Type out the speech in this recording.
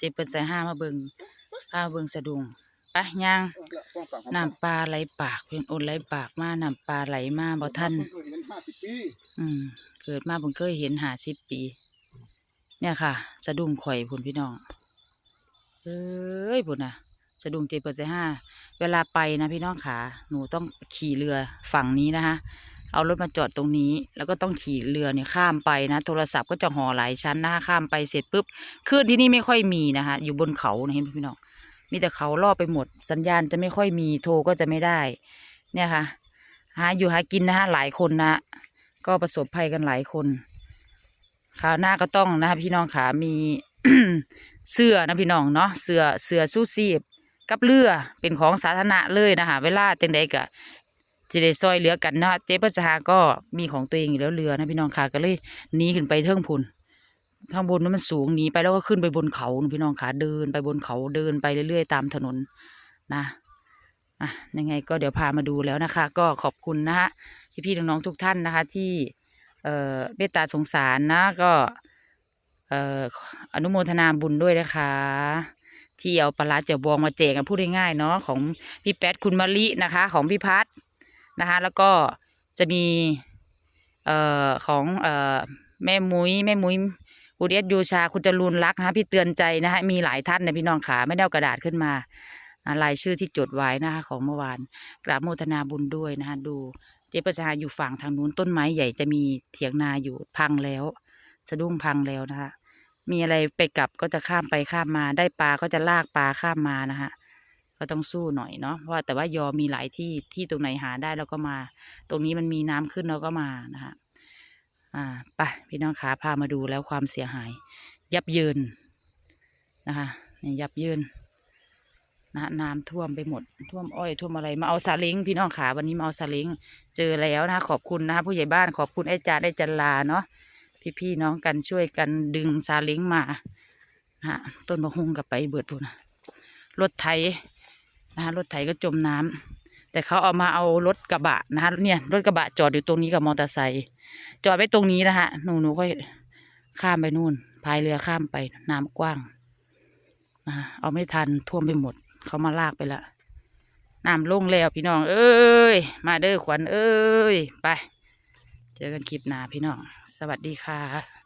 เจ็บเปิดใส่ห้ามาเบิงพาเบิงสะดุงไปะย่างน้ำปลาไหลปาก เพิ่นโอนไหลปากมาน้ำปลาไหลมาบ่ทันเห็นหาสิบปีอืม เกิดมาเพิ่งเคยเห็นหาสิบปี เนี่ยค่ะ สะดุ้งข่อยพุ่นพี่น้องเอ้ยพุ่นนะสะดุ้งเจ็บเปิดใส่ห้าเวลาไปนะพี่น้องขาหนูต้องขี่เรือฝั่งนี้นะคะ เอารถมาจอดตรงนี้ แล้วก็ต้องขี่เรือเนี่ยข้ามไปนะ โทรศัพท์ก็จะห่อหลายชั้นนะคะข้ามไปเสร็จปุ๊บคลื่นที่นี่ไม่ค่อยมีนะคะอยู่บนเขานะเห็นพี่น้องมีแต่เขารอไปหมด สัญญาณจะไม่ค่อยมีโทรก็จะไม่ได้ เนี่ยค่ะ หาอยู่หากินนะคะหลายคนนะ ก็ประสบภัยกันหลายคนคราวหน้าก็ต้องนะคะพี่น้องขามีเสื้อนะพี่น้องเนาะเสื้อเสื้อสู้ซีบกับเรือเป็นของสาธารณะเลยนะคะเวลาจังใดก็ จะได้ซอยเหลือกันเนาะเจ๊ปัสหาก็มีของตัวเองอยู่แล้วเรือนะพี่น้องค่ะก็เลยหนีขึ้นไปเทิงพุนข้างบนนั้นมันสูงหนีไปแล้วก็ขึ้นไปบนเขาพี่น้องขาเดินไปบนเขาเดินไปเรื่อยๆ ตามถนนนะอะยังไงก็เดี๋ยวพามาดูแล้วนะคะ ก็ขอบคุณนะฮะพี่ๆน้องๆทุกท่านนะคะที่เอ่อเมตตาสงสารนะก็เอ่ออนุโมทนาบุญด้วยนะคะ ที่เอาปลาร้าเจียวบองมาแจกกันพูดง่ายๆเนาะของพี่แป๊ดคุณมะลินะคะ ของพี่พัด นะคะ แล้วก็จะมีเอ่อของเอ่อแม่มุ้ยแม่มุ้ยอุเดสยูชาคุณจรูนรักนะคะพี่เตือนใจนะคะมีหลายท่านนะพี่น้องขาไม่ได้เอากระดาษขึ้นมาอ่ารายชื่อที่จดไว้นะคะของเมื่อวานกราบโมทนาบุญด้วยนะคะดูเจ๊ประชาอยู่ฝั่งทางนู้นต้นไม้ใหญ่จะมีเถียงนาอยู่พังแล้ว สะดุ้งพังแล้วนะคะมีอะไรไปกลับก็จะข้ามไปข้ามมาได้ปลาก็จะลากปลาข้ามมานะคะ ก็ต้องสู้หน่อยเนาะเพราะว่าแต่ว่ายอมีหลายที่ที่ตรงไหนหาได้เราก็มา ตรงนี้มันมีน้ำขึ้นเราก็มานะคะอ่าไปพี่น้องขาพามาดูแล้วความเสียหาย ยับเยินนะคะนี่ยับเยินนะน้ำท่วมไปหมด ท่วมอ้อยท่วมอะไรมาเอาซาเล้งพี่น้องขาวันนี้มาเอาซาเล้งเจอแล้วนะ ขอบคุณนะผู้ใหญ่บ้านขอบคุณไอ้จาไอ้จันลาเนาะพี่ๆน้องกันช่วยกันดึงซาเล้งมาฮะต้นมะฮุงกับไปเบิดพูนะรถไถ นะคะรถไถก็จมน้ำแต่เขาเอามาเอารถกระบะนะคะเนี่ยรถกระบะจอดอยู่ตรงนี้กับมอเตอร์ไซค์จอดไว้ตรงนี้นะคะหนูหนูก็ข้ามไปนู่นพายเรือข้ามไปน้ำกว้างนะะเอาไม่ทันท่วมไปหมด เขามาลากไปละน้ำลงแล้วพี่น้อง เอ้ย มาเด้อขวัญเอ้ย ไป เจอกันคลิปหน้าพี่น้อง สวัสดีค่ะ